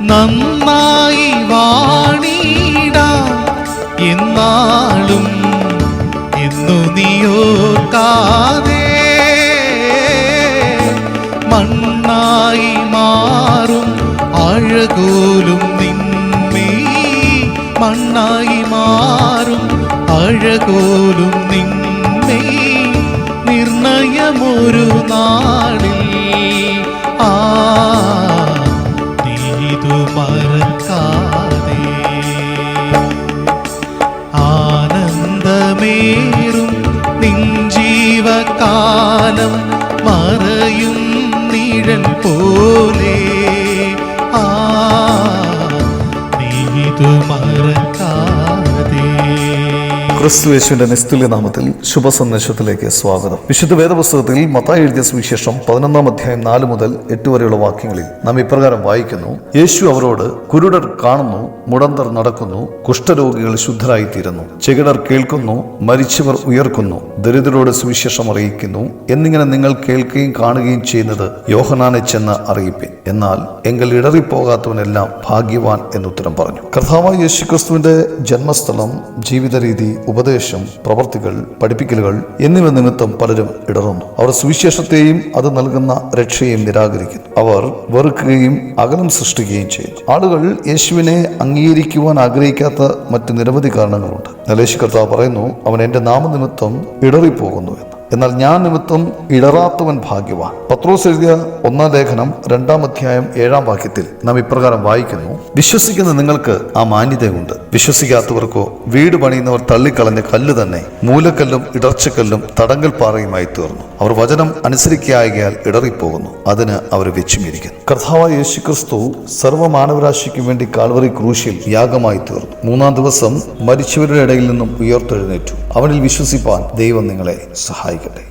നന്നായി വാണിടാം. എന്നാളും എന്നു നീയോർക്കാതെ മണ്ണായി മാറും അഴകോലും നിന്നെ. മണ്ണായി മാറും അഴകോലും നിന്നെ. നിർണയമൊരു നാളിൽ മറക്കാതെ. ആനന്ദമേറും നിഞ്ചീവകാലം മറയും നിഴൽ പോലെ. ആ ക്രിസ്തു യേശുവിന്റെ നിസ്തുല്യ നാമത്തിൽ ശുഭസന്ദേശത്തിലേക്ക് സ്വാഗതം. വിശുദ്ധ വേദപുസ്തകത്തിൽ മത്തായി എഴുതിയ സുവിശേഷം പതിനൊന്നാം അധ്യായം നാല് മുതൽ എട്ട് വരെയുള്ള വാക്യങ്ങളിൽ നാം ഇപ്രകാരം വായിക്കുന്നു. യേശു അവരോട് കുരുടർ കാണുന്നു മുടന്തർ നടക്കുന്നു കുഷ്ഠരോഗികൾ ശുദ്ധരായിത്തീരുന്നു. ചെകിടർ കേൾക്കുന്നു മരിച്ചവർ ഉയർക്കുന്നു. ദരിദ്രരോട് സുവിശേഷം അറിയിക്കുന്നു. എന്നിങ്ങനെ നിങ്ങൾ കേൾക്കുകയും കാണുകയും ചെയ്യുന്നത് യോഹനാനെ ചെന്ന് അറിയിപ്പിൻ. എന്നാൽ എങ്കിൽ ഇടറിപ്പോകാത്തവനെല്ലാം ഭാഗ്യവാൻ എന്നുത്തരം പറഞ്ഞു. കർത്താവ് യേശു ക്രിസ്തുവിന്റെ ജന്മസ്ഥലം ജീവിത രീതി ഉപദേശം പ്രവർത്തികൾ പഠിപ്പിക്കലുകൾ എന്നിവ നിമിത്തം പലരും ഇടറുന്നു. അവർ സുവിശേഷത്തെയും അത് നൽകുന്ന രക്ഷയെയും നിരാകരിക്കുന്നു. അവർ വെറുക്കുകയും അകലം സൃഷ്ടിക്കുകയും ചെയ്യുന്നു ആളുകൾ യേശുവിനെ അംഗീകരിക്കുവാൻ ആഗ്രഹിക്കാത്ത മറ്റ് നിരവധി കാരണങ്ങളുണ്ട്. നലേശ് കർത്താവ് പറയുന്നു അവൻ എന്റെ നാമനിമിത്തം ഇടറിപ്പോകുന്നു എന്നാൽ ഞാൻ നിമിത്തം ഇടറാത്തവൻ ഭാഗ്യവാൻ. പത്രോസ് എഴുതിയ ഒന്നാം ലേഖനം രണ്ടാം അധ്യായം ഏഴാം വാക്യത്തിൽ നാം ഇപ്രകാരം വായിക്കുന്നു. വിശ്വസിക്കുന്ന നിങ്ങൾക്ക് ആ മാന്യതയുണ്ട്. വിശ്വസിക്കാത്തവർക്കോ വീട് പണിയുന്നവർ തള്ളിക്കളഞ്ഞ കല്ല് തന്നെ മൂലക്കല്ലും ഇടർച്ചക്കല്ലും തടങ്കൽ പാറയുമായി തീർന്നു. അവർ വചനം അനുസരിക്കായകയാൽ ഇടറിപ്പോകുന്നു. അതിന് അവർ വെച്ചുമിരിക്കുന്നു. കർത്താവ് യേശു ക്രിസ്തു സർവമാനവരാശിക്കും വേണ്ടി കാൽവറി ക്രൂശിൽ യാഗമായി തീർന്നു. മൂന്നാം ദിവസം മരിച്ചവരുടെ ഇടയിൽ നിന്നും ഉയർത്തെഴുന്നേറ്റു. അവനിൽ വിശ്വസിപ്പാൻ ദൈവം നിങ്ങളെ സഹായിക്കട്ടെ.